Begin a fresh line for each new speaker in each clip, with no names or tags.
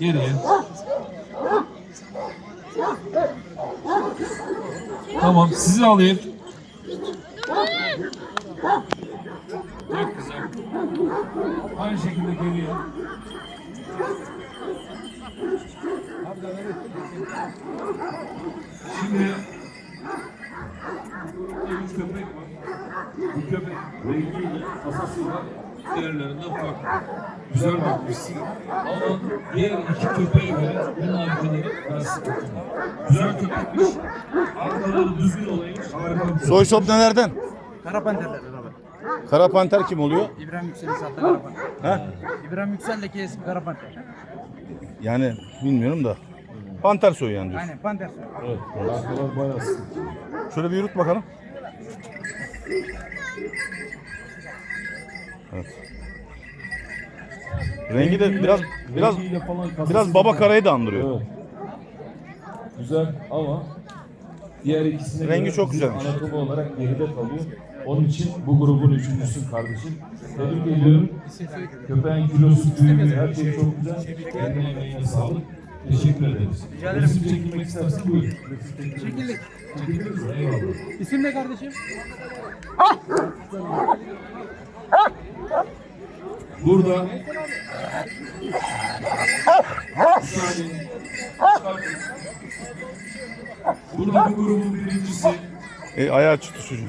Geriye. Tamam sizi alayım. Çok güzel. Aynı şekilde geriye. Şimdi bir köpek var. Bu köpek rengiyle, kasasıyla diğerlerinden farklı. Güzel bakmışsın. Ama diğer iki köpeğe göre bunun arkaları arası kötü. Güzel köpekmiş. Arkaları düzgün olaymış. Harika bir
Soy sop nelerden?
Kara panterler abi.
Kara panter kim oluyor?
İbrahim Yüksel'in sattığı kara panter.
Ha?
İbrahim Yüksel'deki ismi kara panter.
Yani bilmiyorum da. Panter soyu yani diyorsun.
Aynen panter.
Evet, arkalar bayağı sıkı.
Şöyle bir yürüt bakalım. Evet. Rengi de biraz biraz
Rengiyle falan kasası
biraz baba karayı da andırıyor.
Evet. Güzel ama diğer ikisine
Rengi
göre
çok
bizim
güzelmiş.
Anatomi olarak geride kalıyor. Onun için bu grubun üçüncüsün kardeşim. Tebrik ediyorum. Köpeğin kilosu, büyüklüğü, her şey çok güzel. Kendine emeğine sağlık. Teşekkür ederiz. Resim çekilmek istersen buyur.
Çekildik.
Çekiliriz. Eyvallah.
İsim ne kardeşim?
Burada saniye. Burada bu grubun birincisi
E, ayağı tutuşucu.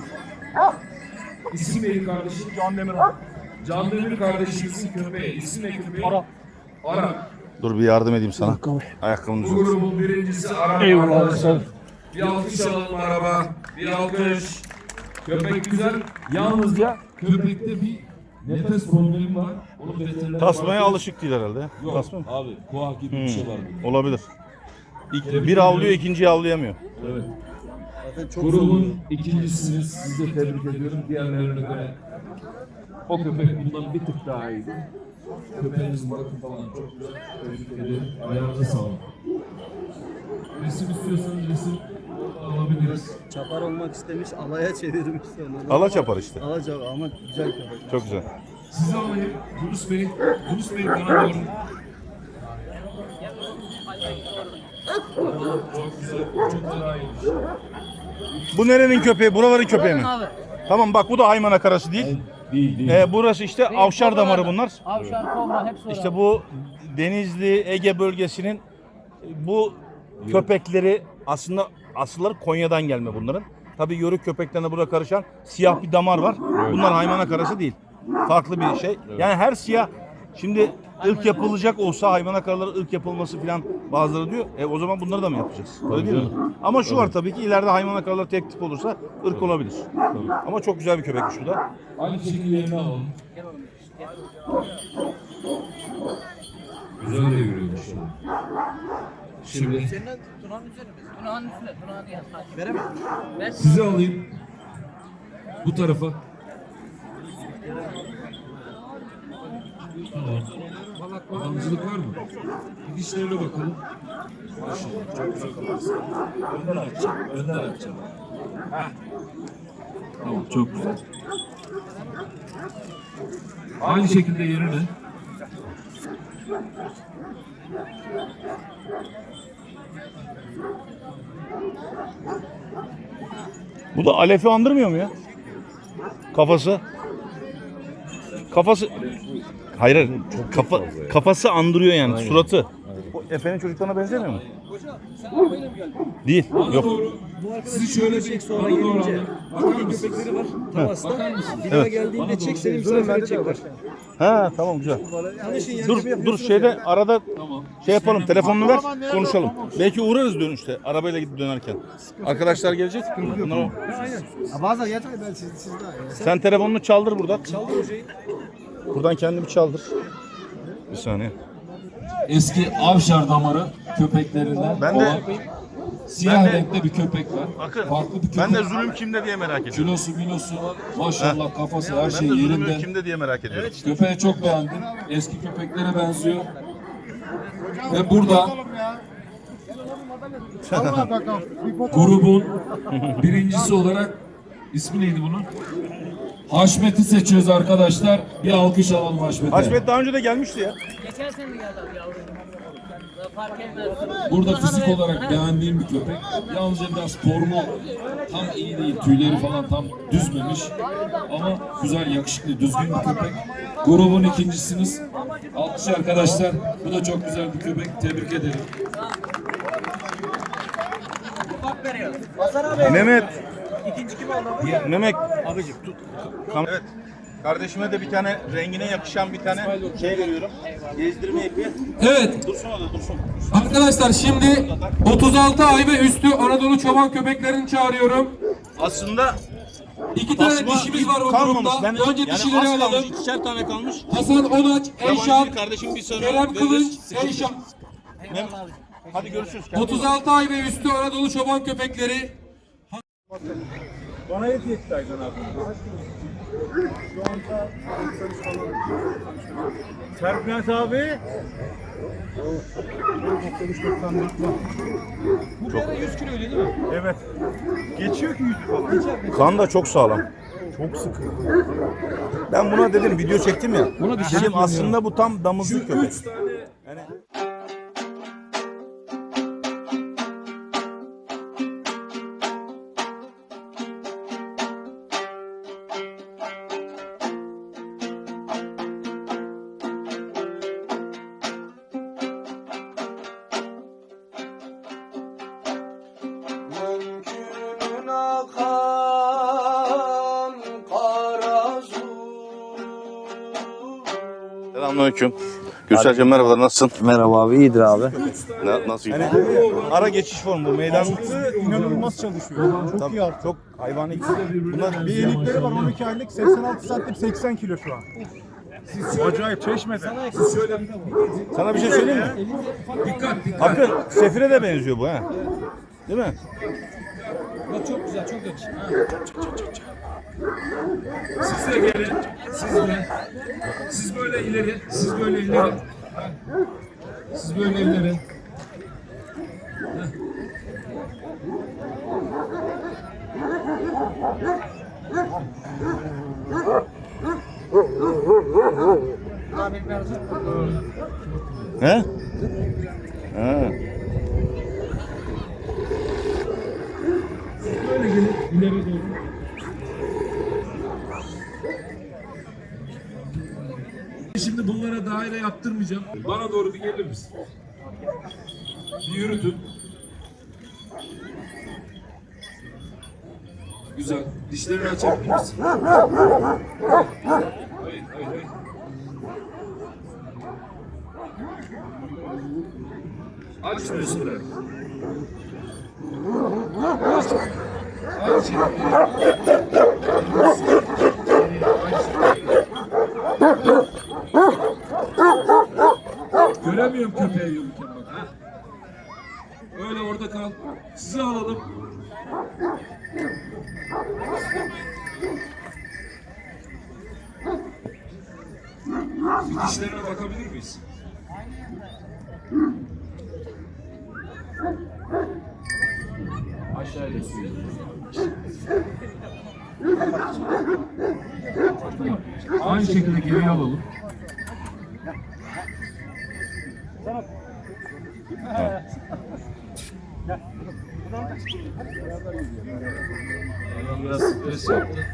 İsim neydi kardeşim? Can Demir. Can Demir kardeşimizin köpeği. İsim ne köpeği? Ara. Ara.
Dur bir yardım edeyim sana. Ayakkabını
Bu
düzelt.
grubun birincisi Ara. Eyvallah. Bir alkış alalım araba. Bir alkış. Köpek güzel. Yalnızca köpekte bir nefes problemi var. Onu veteriner
Tasmaya
bakıyor.
alışık değil herhalde.
Yok
Tasma mı?
abi kuah gibi bir şey var. bunda.
Olabilir. İlk, bir avlıyor, ikinciyi avlayamıyor.
Evet. Grubun ikincisiniz. Sizi de tebrik ediyorum. Diğerlerine göre o köpek bundan bir tık daha iyiydi. Köpeğinizin bakım falan çok güzel. Tebrik ederim. Ayağınıza sağlık. Resim istiyorsanız resim alabiliriz.
Çapar olmak istemiş, alaya çevirmiş sonra.
Ala çapar işte.
Alacak ama güzel köpek.
Çok güzel.
Sizi alayım. Yunus Bey. Yunus Bey bana doğru. Çok güzel. Çok iyiymiş.
Bu nerenin köpeği? Buraların köpeği mi? Tamam bak bu da Haymana karası değil.
Değil değil.
Ee, burası işte avşar damarı bunlar.
Avşar, kobra hepsi
İşte bu Denizli, Ege bölgesinin bu köpekleri aslında asılları Konya'dan gelme bunların. Tabii yörük köpeklerine burada karışan siyah bir damar var. Bunlar haymana karası değil. Farklı bir şey. Yani her siyah şimdi ırk yapılacak olsa hayvana karaları ırk yapılması falan bazıları diyor. E o zaman bunları da mı yapacağız? Öyle değil mi? Ama şu var tabii ki ileride hayvana karaları tek tip olursa ırk olabilir. Ama çok güzel bir köpekmiş bu da.
Aynı şekilde yerini alalım. Güzel de yürüyormuş. Şimdi
Tuna'nın üzerine mi? Tuna'nın üstüne. Tuna'nın yanına. Veremem. Ver.
sizi alayım. Bu tarafa. Tamam. Balangıcılık var mı? Gidişlerine bakalım. Maşallah çok güzel kaparsın. Önden açacağım. Önden açacağım. Heh. Tamam çok güzel. Aynı şekilde yerine.
Bu da Alef'i andırmıyor mu ya? Kafası. Kafası Hayır, hayır. Kafa, kafası andırıyor yani suratı. O Efe'nin çocuklarına benzemiyor mu? Değil. Yok.
Doğru. Sizi şöyle çek sonra gelince. Bakar mısınız?
Tavas'ta bir
Evet.
daha geldiğinde çek seni misafir çekler.
Ha tamam güzel.
Tanışın yani
Dur
yapıyorsun.
dur şeyde arada
Tamam.
şey yapalım telefonunu ver konuşalım. Belki uğrarız dönüşte arabayla gidip dönerken. Arkadaşlar gelecek. Bunlar o-
Bazen yeter ben siz, siz daha iyi.
Sen telefonunu çaldır buradan.
Çaldır hocayı.
Buradan kendimi çaldır. Bir saniye.
Eski avşar damarı köpeklerinden
Ben de-
siyah
ben de-
renkte bir köpek var.
Bakın
Farklı bir köpek.
ben de zulüm kimde diye merak ediyorum.
Kilosu milosu maşallah kafası her şey
Ben de zulüm
yerinde.
kimde diye merak ediyorum.
Köpeği çok beğendim. Eski köpeklere benziyor. Ve burada grubun birincisi olarak ismi neydi bunun? Haşmet'i seçiyoruz arkadaşlar. Bir alkış alalım Haşmet'e.
Haşmet daha önce de gelmişti ya.
Geçen sene de geldi abi yavrum. Fark etmez.
Burada fizik olarak beğendiğim bir köpek. Yalnızca biraz formu tam iyi değil. Tüyleri falan tam düzmemiş. Ama güzel, yakışıklı, düzgün bir köpek. Grubun ikincisiniz. Alkış arkadaşlar. Bu da çok güzel bir köpek. Tebrik ederim.
Mehmet. İkinci kim oldu abi? Mehmet. Abicim tut. Evet. Kardeşime de bir tane rengine yakışan bir tane şey veriyorum. Gezdirme ipi.
Evet
Dursun o da dursun.
arkadaşlar şimdi 36 ay ve üstü Anadolu çoban köpeklerini çağırıyorum.
Aslında
İki tane
basma
dişimiz var o
kalmamış.
grupta.
Ben,
Önce
yani
dişileri
az kalmış.
alalım.
İkişer tane kalmış.
Hasan Onaç, Eyşan,
bir kardeşim bir sonra.
Kerem. Kılıç, Eyşan.
Hadi görüşürüz. Kendine iyi bak.
36 ay ve üstü Anadolu çoban köpekleri.
Bana hediye etti Aydan abi. Serpilens abi.
Bu bir ara 100 kiloydu değil mi?
Evet. Geçiyor ki yüzü falan. Kan da çok sağlam. Çok sıkı. Ben buna dedim video çektim ya.
Buna bir şey
dedim aslında bu tam damızlık köpek. Yani Selamünaleyküm. Gülsel'cim merhabalar nasılsın?
Merhaba abi, iyidir abi.
Na- nasıl gidiyor? ara geçiş formu bu meydan.
inanılmaz çalışıyor. Çok iyi artık.
Çok hayvani. Bunlar
Bir elikleri var 12 aylık 86 santim 80 kilo şu an. Acayip çeşmede.
Sana bir şey söyleyeyim mi?
Dikkat dikkat.
Hakkı Sefir'e de benziyor bu ha. Değil mi?
Bak çok güzel, çok yakışıklı.
Siz de gelin. Siz de. Siz böyle ileri. Siz böyle ileri. Siz böyle ileri.
He? Ha.
Böyle gelin. ileri doğru. Şimdi bunlara daire yaptırmayacağım. Bana doğru bir gelir misin? Bir yürütün. Güzel. Dişlerini açabilir misin? Hayır, hayır, hayır. Açmıyorsun da. Aç. Aç. Göremiyorum köpeği yürürken bak. Ha? Öyle orada kal. Sizi alalım. Dişlerine bakabilir miyiz? Aşağıya sürüyoruz. Aynı şekilde geriye alalım. Hayvan biraz stres yaptı.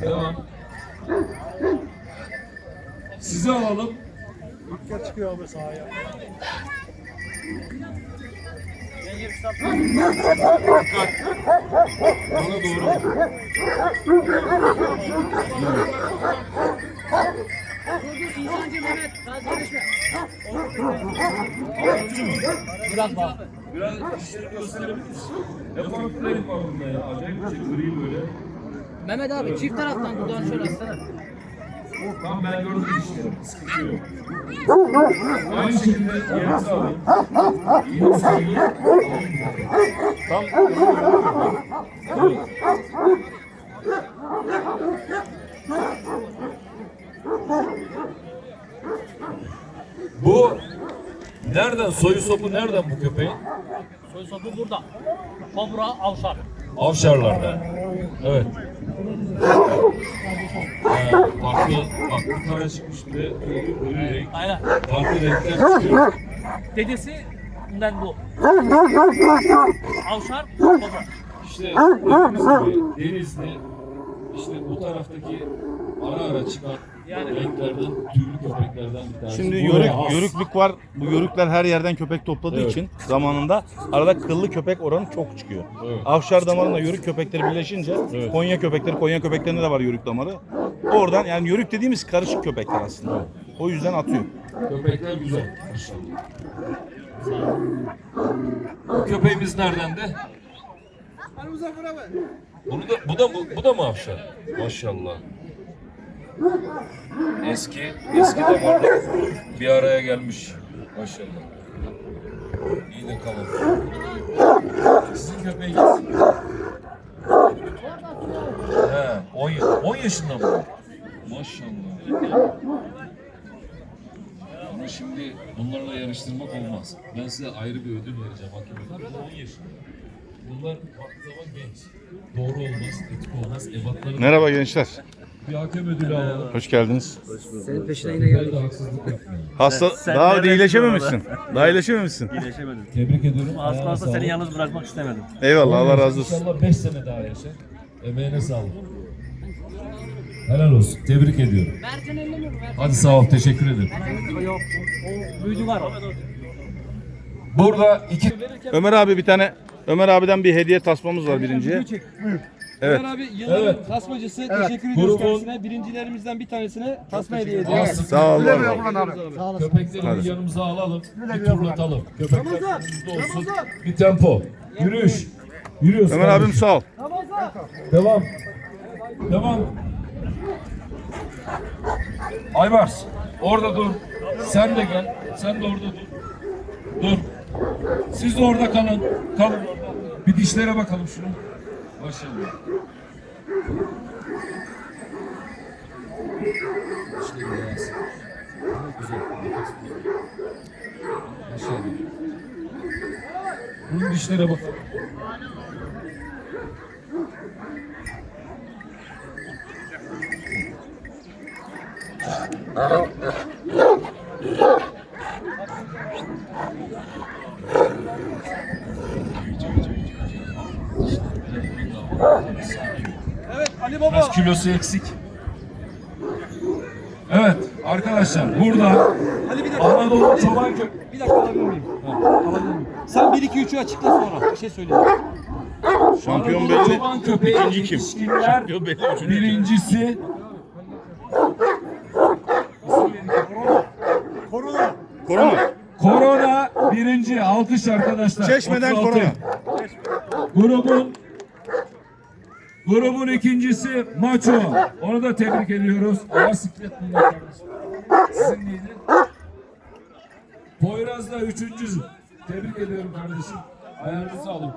Devam. Sizi alalım.
Dikkat çıkıyor abi sahaya.
Bana doğru.
Konuşma.
Biraz daha. Biraz dişleri gösterebilir misin? Ne farklı var bunda ya? Acayip bir şey. Gri böyle.
Mehmet abi çift taraftan dudağını şöyle açsana.
Tamam ben gördüm dişleri. Sıkıntı yok. Aynı şekilde yerinizi alayım. Yerinizi alayım.
Tam
Bu nereden? Soyu sopu nereden bu köpeğin?
Soy sopu burada. Kobra avşar.
Avşarlardan. Evet. Ee, farklı, farklı kara çıkmış bir de ölü renk.
Aynen.
Farklı renkler çıkıyor.
Dedesinden bu. Avşar baba.
İşte dediğimiz gibi Denizli, işte bu taraftaki ara ara çıkan renklerden, türlü köpeklerden bir tanesi.
Şimdi yörük,
has.
yörüklük var. Bu yörükler her yerden köpek topladığı
Evet.
için zamanında arada kıllı köpek oranı çok çıkıyor.
Evet.
Avşar damarında yörük köpekleri birleşince
Evet.
Konya köpekleri, Konya köpeklerinde de var yörük damarı. Oradan yani yörük dediğimiz karışık köpekler aslında. O yüzden atıyor.
Köpekler güzel. Bu köpeğimiz nereden de? Bunu da, bu da bu, bu da mı Afşar? Maşallah. Eski, eski damarda bir araya gelmiş. Maşallah. İyi de kalın. Sizin köpeğiniz. He, 10, ya- 10 yaşında mı? Maşallah. Ama şimdi bunlarla yarıştırmak olmaz. Ben size ayrı bir ödül vereceğim hakikaten. Bunlar 10 yaşında. Bunlar baktığı zaman genç. Doğru olmaz, etik olmaz. Ebatları
Merhaba gençler.
Bir hakem ödülü alalım.
Hoş geldiniz.
Senin peşine yine geldik.
Böyle de haksızlık yapmayalım.
Hasta daha iyileşememişsin. Daha iyileşememişsin.
Tebrik ediyorum.
Az
Ayağına
fazla seni yalnız bırakmak istemedim.
Eyvallah Allah razı olsun.
İnşallah 5 sene daha yaşa. Emeğine sağlık. Helal olsun. Tebrik ediyorum. Hadi sağ ol. Teşekkür ederim.
Büyücü var.
Burada iki
Ömer abi bir tane Ömer abiden bir hediye tasmamız var birinciye. Evet.
Ömer abi yılların
Evet.
tasmacısı. Teşekkür ediyoruz
Grubun-
kendisine. Birincilerimizden bir tanesine tasma hediye ediyoruz.
Sağ ol.
Köpekleri bir yanımıza alalım. Bir turlatalım. Köpekler yanımızda olsun. Bir tempo. Yürüyüş. Yürüyoruz.
Ömer abim
kardeşim.
sağ ol.
Devam. Devam. Aybars. Orada dur. Sen de gel. Sen de orada dur. Dur. Siz de orada kalın. Kalın orada. Bir dişlere bakalım şunu. Maşallah. Dişleri beyaz. Çok güzel. Maşallah. Bunun dişlere bakalım.
Evet Ali Baba.
Biraz kilosu eksik. Evet arkadaşlar burada
Ali bir dakika.
Anadolu çoban köpeği.
Bir dakika alabilir miyim? Alabilir miyim? Sen 1 2 3'ü açıkla sonra. Bir şey söyleyeceğim.
Şampiyon
Anadolu
belli.
çoban köpeği
İkinci kim? Şampiyon belli. Üçüncü kim?
birincisi
Korona.
Korona birinci alkış arkadaşlar.
Çeşmeden
36.
korona.
Grubun grubun ikincisi Maço. Onu da tebrik ediyoruz. Ağır siklet bunlar kardeşim. Sizin neydi? Poyraz da üçüncü. Tebrik ediyorum kardeşim. Ayağınıza sağlık.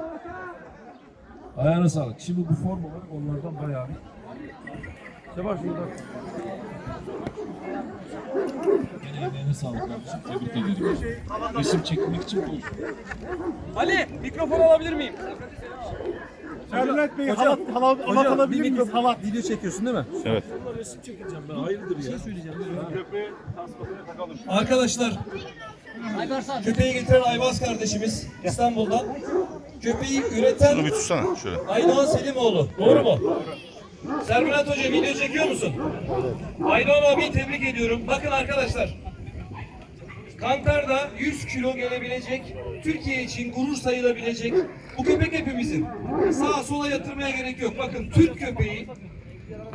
Ayağına sağlık. Şimdi bu formalar onlardan bayağı bir. Sebaş şurada. Yine sağlık kardeşim. Tebrik ederim. Resim çekmek için bu.
Ali mikrofon alabilir miyim?
Servet Bey halat, halat, halat alabilir miyiz? Halat.
Video çekiyorsun değil mi?
Evet.
Arkadaşlar köpeği getiren Aybaz kardeşimiz İstanbul'dan. Köpeği üreten
Şunu bir tutsana şöyle.
Aydoğan Selimoğlu. Doğru mu? Sermurat Hoca video çekiyor musun? Aydoğan abi tebrik ediyorum. Bakın arkadaşlar. Kantar'da 100 kilo gelebilecek, Türkiye için gurur sayılabilecek bu köpek hepimizin. Sağa sola yatırmaya gerek yok. Bakın Türk köpeği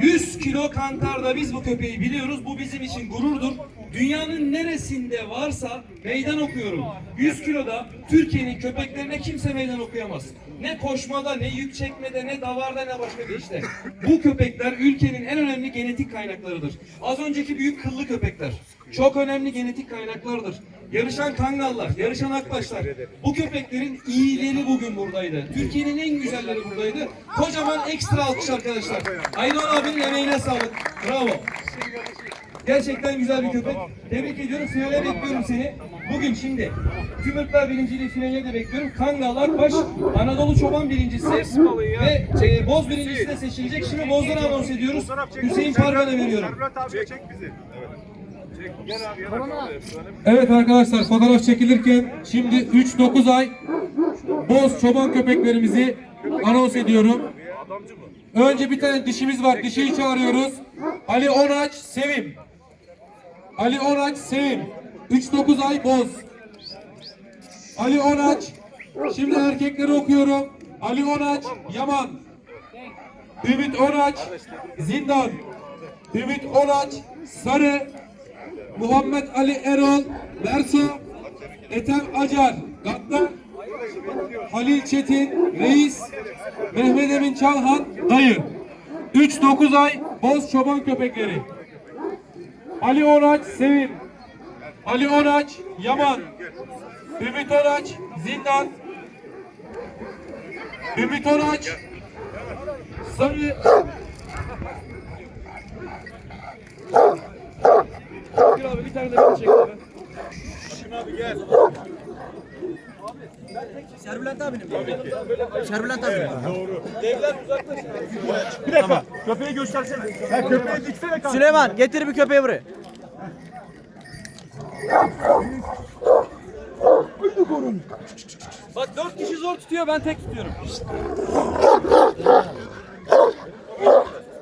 100 kilo kantarda biz bu köpeği biliyoruz. Bu bizim için gururdur. Dünyanın neresinde varsa meydan okuyorum. 100 kiloda Türkiye'nin köpeklerine kimse meydan okuyamaz. Ne koşmada, ne yük çekmede, ne davarda, ne başka bir işte. Bu köpekler ülkenin en önemli genetik kaynaklarıdır. Az önceki büyük kıllı köpekler. Çok önemli genetik kaynaklardır. Yarışan kangallar, yarışan akbaşlar. Bu köpeklerin iyileri bugün buradaydı. Türkiye'nin en güzelleri buradaydı. Kocaman ekstra alkış arkadaşlar. Aydoğan abinin emeğine sağlık. Bravo. Gerçekten güzel bir köpek. Tebrik ediyorum. Finale bekliyorum seni. Bugün şimdi Kümürtler birinciliği finaline de bekliyorum. Kangal Akbaş Anadolu Çoban birincisi ve e, Boz birincisi de seçilecek. Şimdi Bozları anons ediyoruz. Hüseyin Pargan'a veriyorum.
Çek bizi.
Evet arkadaşlar fotoğraf çekilirken şimdi 3-9 ay boz çoban köpeklerimizi anons ediyorum. Önce bir tane dişimiz var. Dişiyi çağırıyoruz. Ali Onaç Sevim. Ali Onaç Sevim. 3-9 ay boz. Ali Onaç. Şimdi erkekleri okuyorum. Ali Onaç Yaman. Ümit Onaç Zindan. Ümit Onaç Sarı. Muhammed Ali Erol Berso. Ethem Acar Gattar. Halil Çetin Reis. Mehmet Emin Çalhan Dayı. 3-9 ay boz çoban köpekleri. Ali Onaç Sevim. Ali Onaç Yaman. Ümit Onaç Zindan. Ümit Onaç Sarı.
Serbülent abinin mi? Serbülent abinin mi?
Köpeği göstersene. Ha, köpeği diksene kanka.
Süleyman getir bir köpeği buraya. Bak dört kişi zor tutuyor ben tek tutuyorum.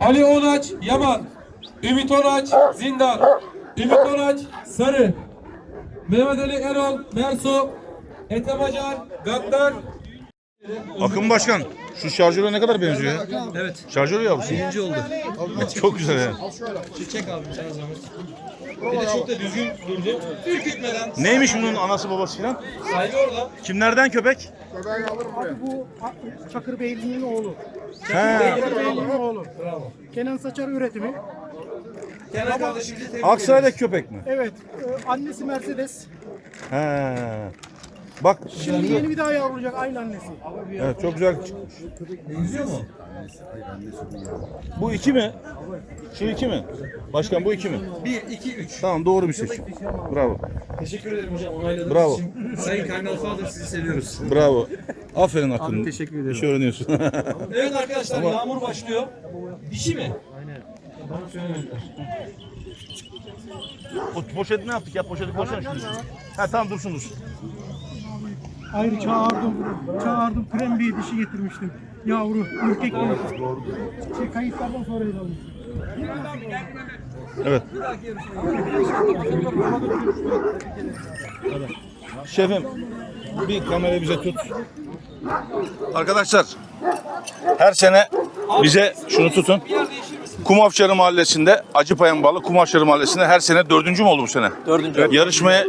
Ali Onaç Yaman. Ümit Onaç Zindan. Ümit Onaç Sarı. Mehmet Ali Erol Merso. Ethem Acar Gattar.
Akın Başkan şu şarjöre ne kadar benziyor ya? Evet. Şarjör yavrusu. Birinci oldu. Çok güzel yani.
Çek abi sana zahmet. Bir de çok da düzgün durdu. Ürkütmeden.
Neymiş bunun anası babası filan?
Sahibi orada.
Kimlerden köpek?
Bu Çakır Beyliği'nin oğlu.
He.
Çakır Beyliği'nin oğlu. Kenan Saçar üretimi.
Kenan kardeşimizi tebrik
Aksaray'daki köpek mi?
Evet. e, Annesi Mercedes.
He. Bak
Şimdi yeni bir daha yavrulayacak aynı annesi.
evet, çok güzel çıkmış.
Benziyor mu?
Bu iki mi? Şu iki mi? Başkan bu iki mi?
1, 2, 3.
Tamam doğru bir seçim. Bravo.
Teşekkür ederim hocam onayladığınız
Bravo.
için. Sayın Kardinal Father sizi seviyoruz.
Bravo. Aferin Akın.
Abi teşekkür ederim.
Bir şey öğreniyorsun.
Evet arkadaşlar yağmur başlıyor. Dişi mi? Aynen. Bana söylemediler.
o poşeti ne yaptık ya? Poşeti koysana şunu. Ha tamam dursun dursun.
Ayrı çağırdım. Çağırdım. Krem bir dişi getirmiştim. Yavru. Ürkek bir. Şey, kayıtlardan sonra ele.
Evet. Şefim bir kamera bize tut. Arkadaşlar her sene bize şunu tutun. Kumafçarı Mahallesi'nde Acıpayam bağlı Kumafçarı Mahallesi'nde her sene dördüncü mü oldu bu sene?
Dördüncü.
Yarışmaya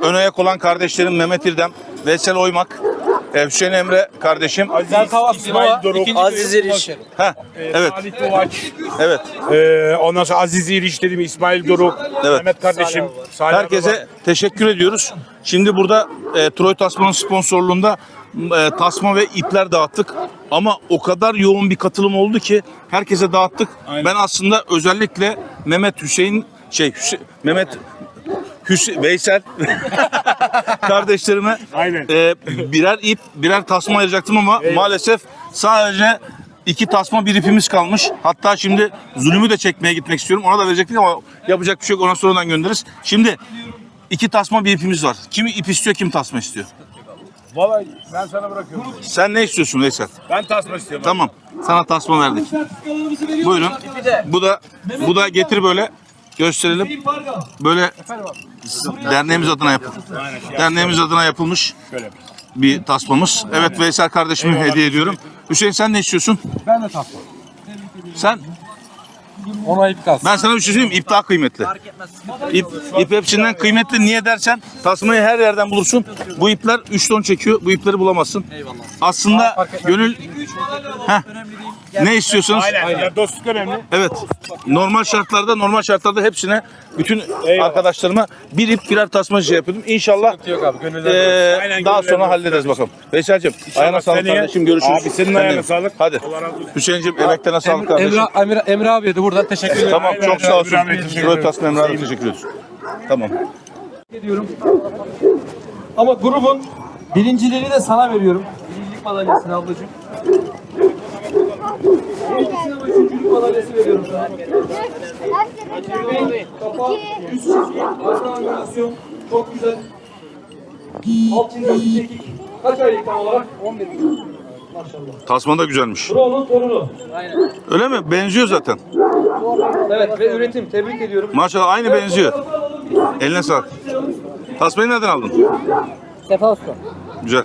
ön ayak olan kardeşlerim Mehmet İrdem, Veysel Oymak, e, Hüseyin Emre kardeşim.
İsmail Doruk.
Aziz Eriş.
Heh, evet,
Ali Kovaç.
evet.
Ee, ondan sonra Aziz İriş dedim. İsmail Doruk.
Evet.
Mehmet kardeşim. Salih
Herkese teşekkür ediyoruz. Şimdi burada e, Troy Tasman'ın sponsorluğunda e, tasma ve ipler dağıttık. Ama o kadar yoğun bir katılım oldu ki herkese dağıttık. Ben aslında özellikle Mehmet Hüseyin şey Hüse- Mehmet Hüse- Veysel kardeşlerime
Aynen.
e, birer ip, birer tasma ayıracaktım ama maalesef sadece iki tasma bir ipimiz kalmış. Hatta şimdi zulümü de çekmeye gitmek istiyorum. Ona da verecektik ama yapacak bir şey yok. Ona sonradan göndeririz. Şimdi iki tasma bir ipimiz var. Kimi ip istiyor, kim tasma istiyor.
Vallahi ben sana bırakıyorum.
Sen ne istiyorsun Veysel?
Ben tasma istiyorum.
Tamam. Sana tasma verdik. Buyurun. Bu da bu da getir böyle gösterelim. Böyle derneğimiz adına yapılmış. Derneğimiz adına yapılmış bir tasmamız. Evet Veysel kardeşime hediye ediyorum. Hüseyin sen ne istiyorsun?
Ben de tasma.
Sen
Ona ip kas.
ben sana bir şey söyleyeyim mi? İp daha kıymetli.
Fark etmez.
İp, ip hepsinden kıymetli. Niye dersen tasmayı her yerden bulursun. Bu ipler 3 ton çekiyor. Bu ipleri bulamazsın.
Eyvallah.
Aslında gönül
2, 3 madalya alalım.
Heh. Ne istiyorsunuz?
Aynen. Dostluk önemli.
Evet. Normal şartlarda normal şartlarda hepsine bütün arkadaşlarıma bir ip birer tasma şey yapıyordum. İnşallah
Yok abi gönüller.
eee,
Aynen,
daha sonra
olsun.
hallederiz bakalım. Veysel'cim ayağına sağlık
seneye-
kardeşim görüşürüz.
Abi, senin ayağına sağlık.
Hadi.
Allah razı olsun.
Hüseyin'cim emeklerine sağlık kardeşim.
Emre, Emre, Emre abiye de buradan teşekkür ederim.
Tamam çok sağ olsun.
İbrahim'e teşekkür
Şöyle
ederim.
tasma Emre'ye teşekkür ediyoruz. Tamam.
ediyorum. Ama grubun birinciliğini de sana veriyorum. Birincilik madalyasını ablacığım. İkincisine ama üçüncülük madalyası veriyorum sana. Kafa, üst çizgi, arka animasyon çok güzel. Alt çizgi, çekik. Kaç aylık tam olarak? 11. Maşallah.
Tasma da güzelmiş.
Bu onun torunu.
Öyle mi? Benziyor zaten.
Evet ve üretim. Tebrik ediyorum.
Maşallah aynı benziyor. Eline sağlık. Tasmayı nereden aldın?
Sefa Usta.
Güzel.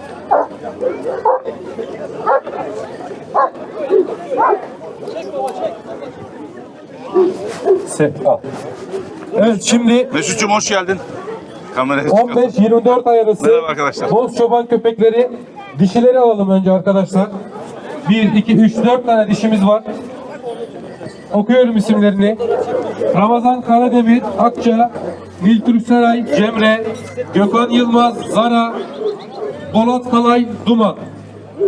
Evet şimdi
Mesut'cum hoş geldin. Kameraya
15-24 ay arası
Merhaba arkadaşlar.
boz çoban köpekleri dişileri alalım önce arkadaşlar. 1, 2, 3, 4 tane dişimiz var. Okuyorum isimlerini. Ramazan Karademir, Akça, Niltürk Saray, Cemre, Gökhan Yılmaz, Zara, Polat Kalay, Duman.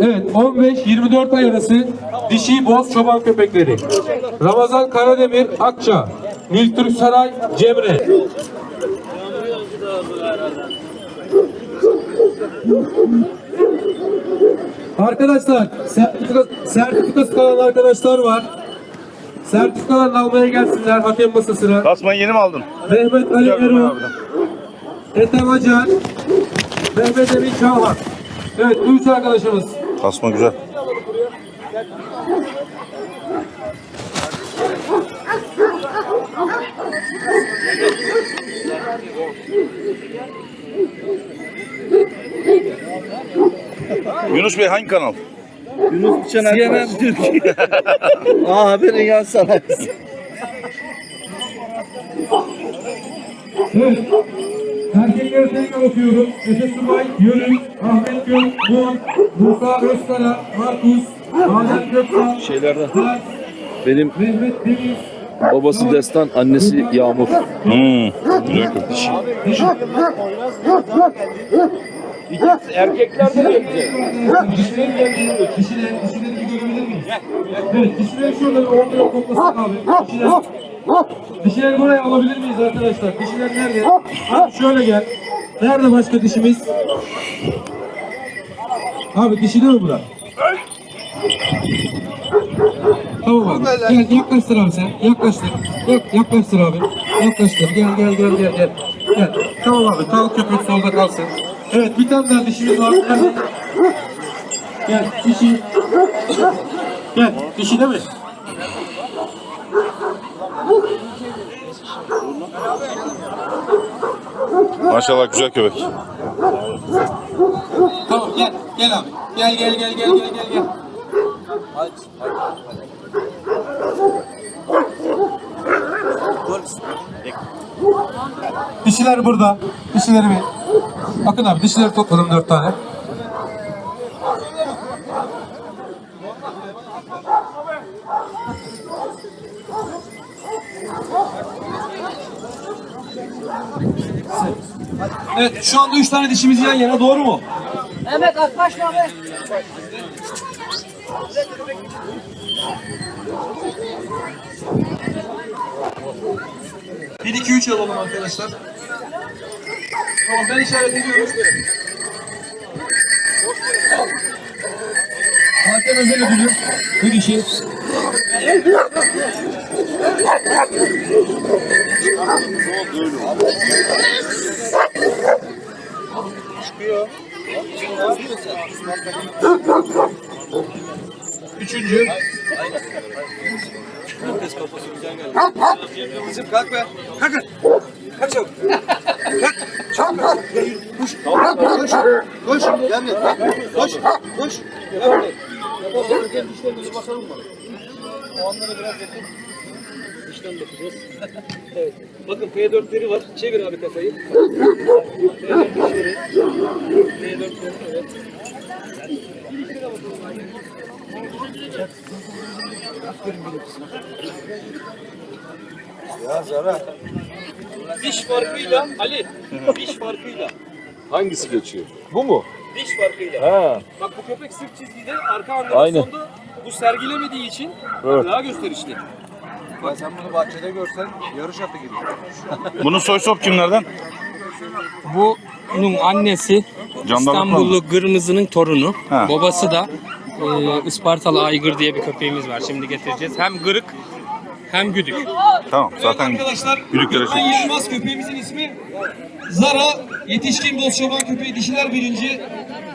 Evet 15-24 ay arası dişi boz çoban köpekleri. Ramazan Karademir, Akça, Niltürk Saray, Cemre. Arkadaşlar sertifika, sertifikası kalan arkadaşlar var. Sertifikalarını almaya gelsinler hakem masasına.
Tasmayı yeni mi aldın?
Mehmet Ali Erol, Ethem Acar, Mehmet Emin Çağlar. Evet bu üç arkadaşımız.
Tasma güzel. Yunus Bey hangi kanal?
Yunus Biçen CNN Türkiye. Aa haberin yan sanayisi.
Evet. Erkekler tekrar okuyorum. Efe Subay, Yörük, Ahmet Gül, Muğan, Musa Özkara, Markus, Adem Göksal,
Şeylerden.
Tars,
Benim
Mehmet Deniz,
babası Destan, annesi Yağmur.
Hmm, güzel köpek.
Erkeklerde de güzel. Dişileri geldi. Dişiler, dişileri bir görebilir miyiz? Evet, dişileri şurada bir ortaya toplasın abi. Dişiler, buraya alabilir miyiz arkadaşlar? Dişiler nerede? Abi şöyle gel. Nerede başka dişimiz? Abi dişi değil mi bura? Tamam abi. Gel yaklaştır abi sen. Yaklaştır. Yak, yaklaştır abi. Yaklaştır. Gel gel gel gel gel. Gel. Tamam abi. Kal köpek solda kalsın. Evet bir tane daha dişimiz var. Nerede? Gel dişi. Gel dişi değil mi?
Maşallah güzel köpek.
Tamam gel gel abi. Gel gel gel gel gel gel gel. Dişiler burada. Dişileri mi? Bakın abi dişileri topladım dört tane. Evet şu anda üç tane dişimiz yan yana doğru mu?
Mehmet yaklaşma be.
1 2 3 alalım arkadaşlar. Tamam ben işaret ediyorum.
Hakem özel ödülü. Bu dişi.
Üçüncü.
Bizim kalk be. Koş. Koş. Gel gel. Koş. Koş.
Bakın P4'leri var. Çevir abi kafayı.
Ya Zara.
Diş farkıyla Ali. Diş farkıyla.
Hangisi geçiyor? Bu mu?
Diş farkıyla.
Ha.
Bak bu köpek sırt çizgide arka animasyonda bu sergilemediği için daha gösterişli.
Ya sen bunu bahçede görsen yarış atı gibi.
Bunun soy sop kimlerden?
Bunun annesi İstanbullu Kırmızı'nın torunu.
Ha.
Babası da e, Ispartalı Aygır diye bir köpeğimiz var. Şimdi getireceğiz. Hem gırık hem güdük.
Tamam zaten
Arkadaşlar
güdüklere
Gökmen
çekmiş.
Yılmaz köpeğimizin ismi Zara. Yetişkin boz çoban köpeği dişiler birinci.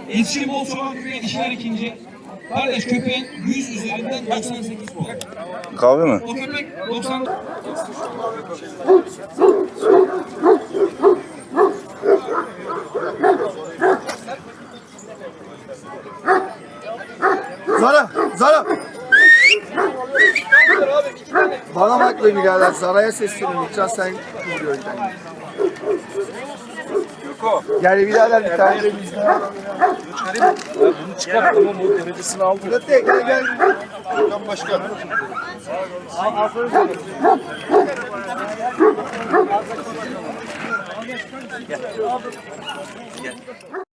Yetişkin boz çoban köpeği dişiler ikinci. Kardeş köpeğin 100 üzerinden 98 puan.
Kahve mi?
O köpek 90
Zara. Zara. Bana bak be birader. Zara'ya sesleniyorum. Lütfen sen vuruyor yani. Gel birader bir tane.
Bunu çıkart tamam o derecesini aldı.
Latte gel gel. Başkan.